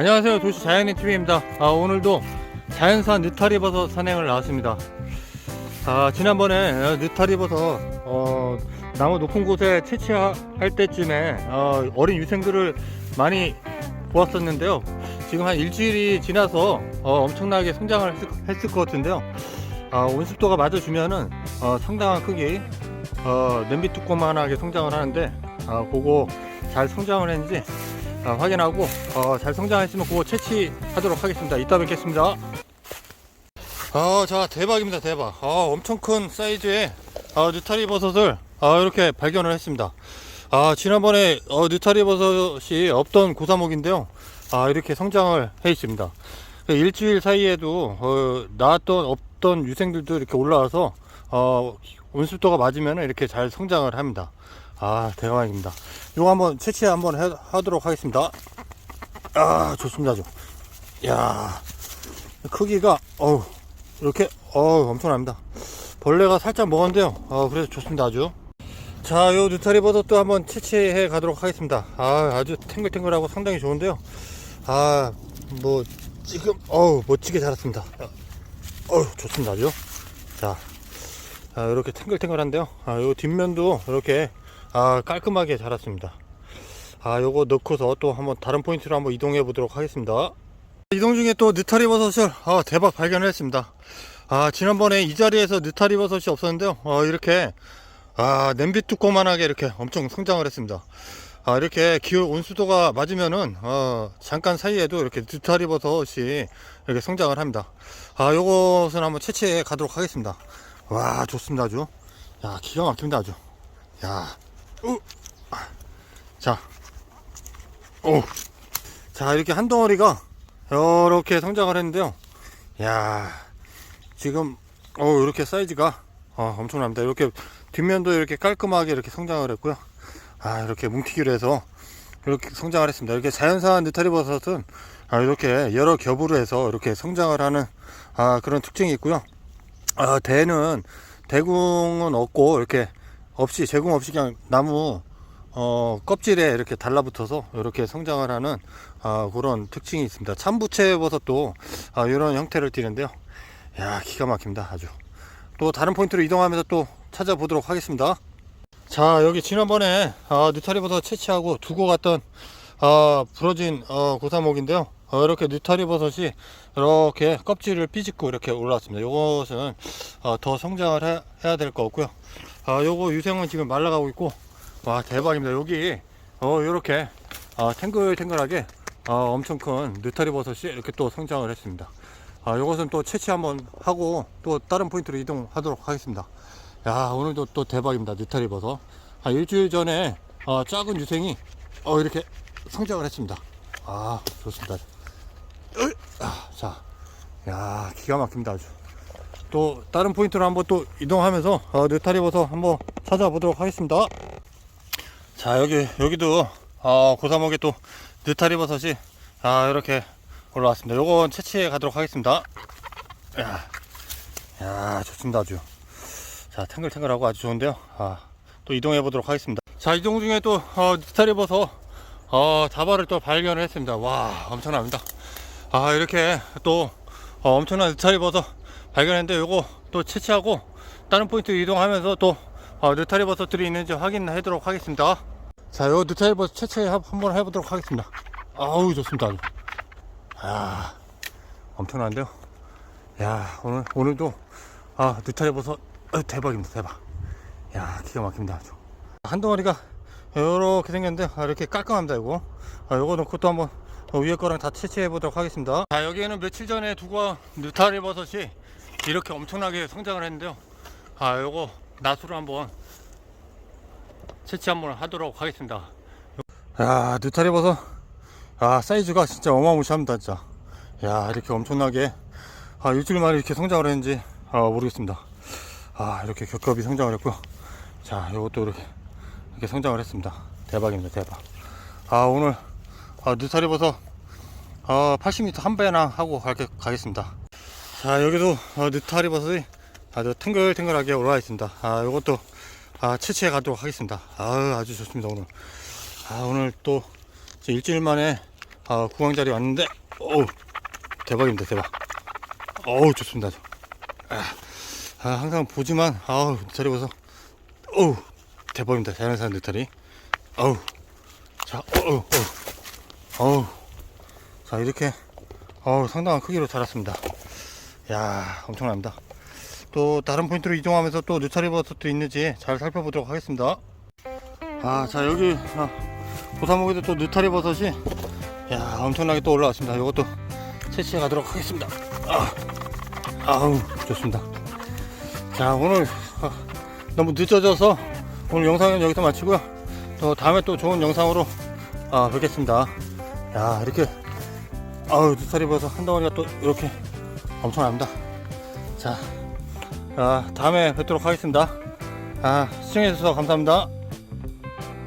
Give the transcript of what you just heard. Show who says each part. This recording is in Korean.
Speaker 1: 안녕하세요. 도시 자연인 TV입니다. 아, 오늘도 자연산 느타리버섯 산행을 나왔습니다. 아, 지난번에 어, 느타리버섯 어, 나무 높은 곳에 채취할 때쯤에 어, 어린 유생들을 많이 보았었는데요. 지금 한 일주일이 지나서 어, 엄청나게 성장을 했을, 했을 것 같은데요. 아, 온습도가 맞아주면은 어, 상당한 크기 어, 냄비 뚜껑만하게 성장을 하는데 아, 그거 잘 성장을 했는지 아, 확인하고 어, 잘 성장했으면 그거 채취하도록 하겠습니다. 이따 뵙겠습니다. 아, 자 대박입니다, 대박. 아, 엄청 큰 사이즈의 아, 느타리 버섯을 아, 이렇게 발견을 했습니다. 아, 지난번에 어, 느타리 버섯이 없던 고사목인데요. 아, 이렇게 성장을 해 있습니다. 그 일주일 사이에도 어, 나왔던 없던 유생들도 이렇게 올라와서 어, 온습도가 맞으면 이렇게 잘 성장을 합니다. 아, 대박입니다. 이거 한번 채취 한번 해- 하도록 하겠습니다. 아, 좋습니다, 아주. 야 크기가, 어우, 이렇게, 어우, 엄청납니다. 벌레가 살짝 먹었는데요. 어, 그래서 좋습니다, 아주. 자, 요 느타리 버섯도 한번 채취해 가도록 하겠습니다. 아, 아주 탱글탱글하고 상당히 좋은데요. 아, 뭐, 지금, 어우, 멋지게 자랐습니다. 어우, 좋습니다, 아주. 자, 아, 이렇게 탱글탱글한데요. 아, 요 뒷면도 이렇게 아, 깔끔하게 자랐습니다. 아, 요거 넣고서 또 한번 다른 포인트로 한번 이동해 보도록 하겠습니다. 이동 중에 또 느타리 버섯을 아, 대박 발견을 했습니다. 아, 지난번에 이 자리에서 느타리 버섯이 없었는데요. 어, 이렇게 아, 냄비 뚜껑만하게 이렇게 엄청 성장을 했습니다. 아, 이렇게 기후 온수도가 맞으면은 어, 잠깐 사이에도 이렇게 느타리 버섯이 이렇게 성장을 합니다. 아, 요것은 한번 채취해 가도록 하겠습니다. 와, 좋습니다, 아주. 야, 기가 막힙니다, 아주. 야, 우, 아, 자, 오, 자 이렇게 한 덩어리가 이렇게 성장을 했는데요. 야, 지금 어 이렇게 사이즈가 어, 엄청납니다. 이렇게 뒷면도 이렇게 깔끔하게 이렇게 성장을 했고요. 아 이렇게 뭉티기로 해서 이렇게 성장을 했습니다. 이렇게 자연산 느타리 버섯은 아, 이렇게 여러 겹으로 해서 이렇게 성장을 하는 아, 그런 특징이 있고요. 아, 대는 대궁은 없고 이렇게 없이 제공 없이 그냥 나무 어, 껍질에 이렇게 달라붙어서 이렇게 성장을 하는 아, 그런 특징이 있습니다. 참부채 버섯도 아, 이런 형태를 띠는데요. 야 기가 막힙니다 아주. 또 다른 포인트로 이동하면서 또 찾아보도록 하겠습니다. 자 여기 지난번에 아, 느타리 버섯 채취하고 두고 갔던 아, 부러진 어, 고사목인데요. 어, 이렇게 느타리 버섯이 이렇게 껍질을 삐집고 이렇게 올라왔습니다. 이것은 어, 더 성장을 해, 해야 될 것 같고요. 아, 요거 유생은 지금 말라가고 있고, 와, 대박입니다. 여기, 어, 요렇게, 아, 탱글탱글하게, 아, 엄청 큰 느타리 버섯이 이렇게 또 성장을 했습니다. 아, 요것은 또 채취 한번 하고, 또 다른 포인트로 이동하도록 하겠습니다. 야, 오늘도 또 대박입니다. 느타리 버섯. 아, 일주일 전에, 아, 작은 유생이, 어, 이렇게 성장을 했습니다. 아, 좋습니다. 으이, 아, 자, 야, 기가 막힙니다. 아주. 또 다른 포인트로 한번 또 이동하면서 어, 느타리 버섯 한번 찾아보도록 하겠습니다. 자 여기 여기도 어, 고사목에 또 느타리 버섯이 아, 이렇게 올라왔습니다. 요건 채취해 가도록 하겠습니다. 야, 야 좋습니다 아주. 자 탱글탱글하고 아주 좋은데요. 아, 또 이동해 보도록 하겠습니다. 자 이동 중에 또 어, 느타리 버섯 어, 다발을 또 발견을 했습니다. 와 엄청납니다. 아 이렇게 또 어, 엄청난 느타리 버섯 발견했는데 요거 또 채취하고 다른 포인트 이동하면서 또 어, 느타리 버섯들이 있는지 확인하도록 하겠습니다. 자, 요 느타리 버섯 채취 한- 한번 해보도록 하겠습니다. 아우 좋습니다. 아주. 아, 엄청난데요. 야, 오늘 오늘도 아 느타리 버섯 어, 대박입니다, 대박. 야, 기가 막힙니다. 아주. 한 덩어리가 이렇게 생겼는데 아, 이렇게 깔끔합니다, 이거. 아, 요거 넣고 또 한번 어, 위에 거랑 다 채취해 보도록 하겠습니다. 자, 여기에는 며칠 전에 두고 느타리 버섯이 이렇게 엄청나게 성장을 했는데요. 아, 요거 낫으로 한번 채취 한번 하도록 하겠습니다. 야, 느타리 버섯. 아, 사이즈가 진짜 어마무시합니다, 진짜. 야, 이렇게 엄청나게 아, 일주일 만에 이렇게 성장을 했는지 아, 모르겠습니다. 아, 이렇게 겹겹이 성장을 했고요. 자, 요것도 이렇게 이렇게 성장을 했습니다. 대박입니다, 대박. 아, 오늘 아, 느타리 버섯 아, 80m 한 배나 하고 가, 가겠습니다. 자, 여기도 어, 느타리 버섯이 아주 탱글탱글하게 올라와 있습니다. 아, 요것도 아, 채취해 가도록 하겠습니다. 아, 아주 좋습니다, 오늘. 아, 오늘 또 일주일 만에 아, 구강자리 왔는데, 어우, 대박입니다, 대박. 어우, 좋습니다. 아, 아, 항상 보지만, 아우, 느타리 버섯, 어우, 대박입니다. 자연산 느타리. 어우, 자, 어우, 어우, 어우. 자, 이렇게, 어우, 상당한 크기로 자랐습니다. 야 엄청납니다. 또 다른 포인트로 이동하면서 또 느타리 버섯도 있는지 잘 살펴보도록 하겠습니다. 아, 자 여기 아, 고사목에도 또 느타리 버섯이 야 엄청나게 또 올라왔습니다. 이것도 채취해 가도록 하겠습니다. 아, 아우 좋습니다. 자 오늘 아, 너무 늦어져서 오늘 영상은 여기서 마치고요. 또 다음에 또 좋은 영상으로 아, 뵙겠습니다. 야 이렇게 아우 느타리 버섯 한 덩어리가 또 이렇게 엄청납니다. 자, 아, 다음에 뵙도록 하겠습니다. 아, 시청해주셔서 감사합니다.